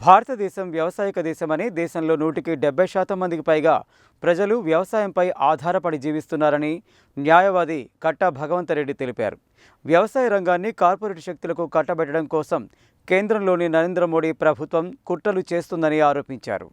భారతదేశం వ్యవసాయక దేశమని దేశంలో నూటికి డెబ్బై శాతం మందికి పైగా ప్రజలు వ్యవసాయంపై ఆధారపడి జీవిస్తున్నారని న్యాయవాది కట్టా భగవంతరెడ్డి తెలిపారు. వ్యవసాయ రంగాన్ని కార్పొరేట్ శక్తులకు కట్టబెట్టడం కోసం కేంద్రంలోని నరేంద్ర మోడీ ప్రభుత్వం కుట్రలు చేస్తుందని ఆరోపించారు.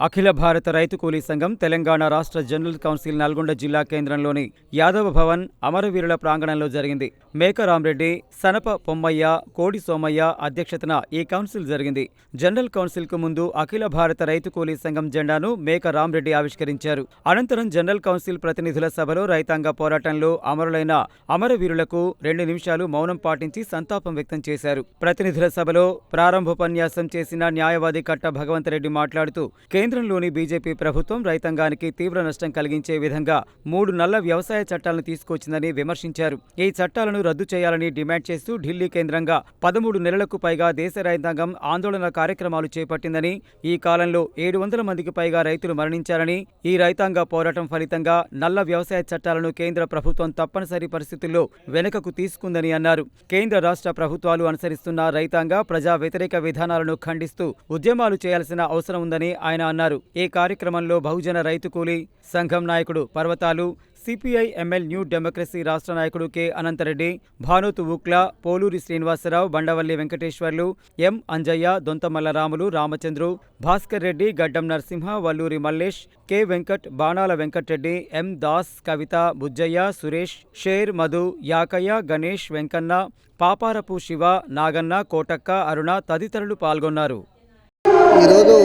అఖిల భారత రైతు కూలీ సంఘం తెలంగాణ రాష్ట్ర జనరల్ కౌన్సిల్ నల్గొండ జిల్లా కేంద్రంలోని యాదవ భవన్ అమరవీరుల ప్రాంగణంలో జరిగింది. మేకరామరెడ్డి సనప పొమ్మయ్య కోడి సోమయ్య అధ్యక్షతన ఈ కౌన్సిల్ జరిగింది. జనరల్ కౌన్సిల్కు ముందు అఖిల భారత రైతు కూలీ సంఘం జెండాను మేక రామరెడ్డి ఆవిష్కరించారు. అనంతరం జనరల్ కౌన్సిల్ ప్రతినిధుల సభలో రైతాంగ పోరాటంలో అమరులైన అమరవీరులకు రెండు నిమిషాలు మౌనం పాటించి సంతాపం వ్యక్తం చేశారు. ప్రతినిధుల సభలో ప్రారంభోపన్యాసం చేసిన న్యాయవాది కట్ట భగవంతరెడ్డి మాట్లాడుతూ కేంద్రంలోని బీజేపీ ప్రభుత్వం రైతాంగానికి తీవ్ర నష్టం కలిగించే విధంగా మూడు నల్ల వ్యవసాయ చట్టాలను తీసుకొచ్చిందని విమర్శించారు. ఈ చట్టాలను రద్దు చేయాలని డిమాండ్ చేస్తూ ఢిల్లీ కేంద్రంగా పదమూడు నెలలకు పైగా దేశ రైతాంగం ఆందోళన కార్యక్రమాలు చేపట్టిందని ఈ కాలంలో ఏడు వందల మందికి పైగా రైతులు మరణించారని ఈ రైతాంగ పోరాటం ఫలితంగా నల్ల వ్యవసాయ చట్టాలను కేంద్ర ప్రభుత్వం తప్పనిసరి పరిస్థితుల్లో వెనుకకు తీసుకుందని అన్నారు. కేంద్ర రాష్ట్ర ప్రభుత్వాలు అనుసరిస్తున్న రైతాంగ ప్రజా వ్యతిరేక విధానాలను ఖండిస్తూ ఉద్యమాలు చేయాల్సిన అవసరం ఉందని ఆయన అన్నారు. ఈ కార్యక్రమంలో బహుజన రైతు కూలీ సంఘం నాయకుడు పర్వతాలు సిపిఐ ఎంఎల్ న్యూ డెమోక్రసీ రాష్ట్ర నాయకుడు K. Anantareddy Bhanuthu Ukla Poluri Srinivasarao Bandavalli Venkateswarlu M. Anjaiah Donthamalla Ramulu Ramachandru Bhaskar Reddy Gaddam Narasimha Valluri Mallesh K. Venkat Banala Venkatreddy M. Das Kavitha Bujjaiah Suresh Sher Madhu Yakaiah Ganesh Venkanna Paparapu Shiva Naganna Kotakka Aruna తదితరులు పాల్గొన్నారు. ఈరోజు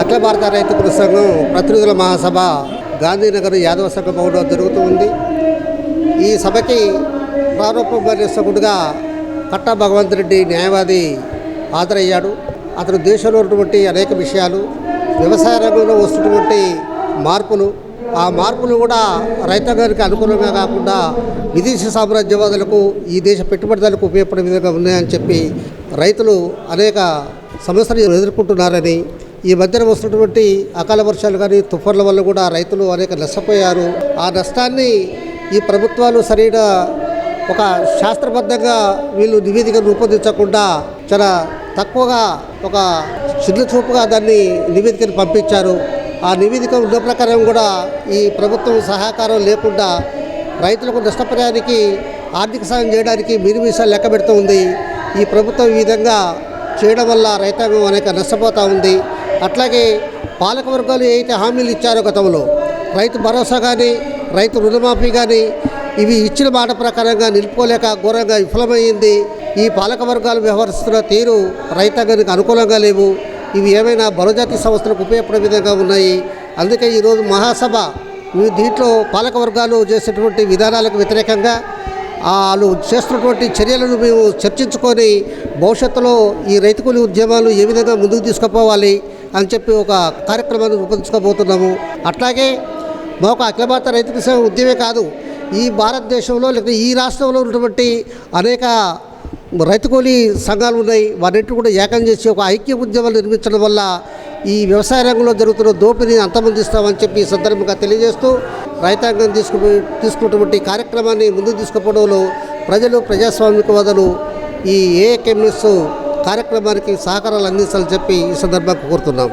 అఖిల భారత రైతు ప్రసంగం ప్రతినిధుల మహాసభ గాంధీనగర్ యాదవ సంఘ భవన్లో జరుగుతూ ఉంది. ఈ సభకి ప్రారంభోపన్యాసకుడిగా కట్టా భగవంత్ రెడ్డి న్యాయవాది హాజరయ్యాడు. అతను దేశంలో ఉన్నటువంటి అనేక విషయాలు వ్యవసాయ రంగంలో వస్తున్నటువంటి మార్పులు ఆ మార్పులు కూడా రైతాంగానికి అనుకూలంగా కాకుండా విదేశీ సామ్రాజ్యవాదులకు ఈ దేశ పెట్టుబడిదారులకు ఉపయోగపడే విధంగా ఉన్నాయని చెప్పి రైతులు అనేక సమస్యలు ఎదుర్కొంటున్నారని ఈ మధ్యన వస్తున్నటువంటి అకాల వర్షాలు కానీ తుఫాన్ల వల్ల కూడా రైతులు అనేక నష్టపోయారు. ఆ నష్టాన్ని ఈ ప్రభుత్వాలు సరైన ఒక శాస్త్రబద్ధంగా వీళ్ళు నివేదిక రూపొందించకుండా చాలా తక్కువగా ఒక చిన్న చూపుగా దాన్ని నివేదికను పంపించారు. ఆ నివేదిక ఉన్న ప్రకారం కూడా ఈ ప్రభుత్వం సహకారం లేకుండా రైతులకు నష్టపరిహారానికి ఆర్థిక సాయం చేయడానికి మినిమిషాలు లెక్క పెడుతూ ఉంది. ఈ ప్రభుత్వం ఈ విధంగా చేయడం వల్ల రైతాంగం అనేక నష్టపోతూ ఉంది. అట్లాగే పాలక వర్గాలు ఏవైతే హామీలు ఇచ్చారో గతంలో రైతు భరోసా కానీ రైతు రుణమాఫీ కానీ ఇవి ఇచ్చిన మాట ప్రకారంగా నిలుపుకోలేక ఘోరంగా విఫలమైంది. ఈ పాలక వర్గాలు వ్యవహరిస్తున్న తీరు రైతాంగానికి అనుకూలంగా లేవు. ఇవి ఏమైనా బలజాతి సంస్థలకు ఉపయోగపడే విధంగా ఉన్నాయి. అందుకే ఈరోజు మహాసభ దీంట్లో పాలక వర్గాలు చేసేటువంటి విధానాలకు వ్యతిరేకంగా వాళ్ళు చేస్తున్నటువంటి చర్యలను మేము చర్చించుకొని భవిష్యత్తులో ఈ రైతు కూలి ఉద్యమాలు ఏ విధంగా ముందుకు తీసుకుపోవాలి అని చెప్పి ఒక కార్యక్రమాన్ని రూపొందించుకోబోతున్నాము. అట్లాగే మాకు అఖిల భారత రైతు కిసాన్ ఉద్యమే కాదు ఈ భారతదేశంలో లేకపోతే ఈ రాష్ట్రంలో ఉన్నటువంటి అనేక రైతు కూలీ సంఘాలు ఉన్నాయి. వాటిని కూడా ఏకం చేసి ఒక ఐక్య ఉద్యమాలు నిర్మించడం వల్ల ఈ వ్యవసాయ రంగంలో జరుగుతున్న దోపిడీని అంతమందిస్తామని చెప్పి ఈ సందర్భంగా తెలియజేస్తూ రైతాంగం తీసుకు తీసుకున్నటువంటి కార్యక్రమాన్ని ముందుకు తీసుకుపోవడంలో ప్రజలు ప్రజాస్వామికవాదులు ఈ ఏఎంఎస్ కార్యక్రమానికి సహకారాలు అందించాలని చెప్పి ఈ సందర్భంగా కోరుతున్నాం.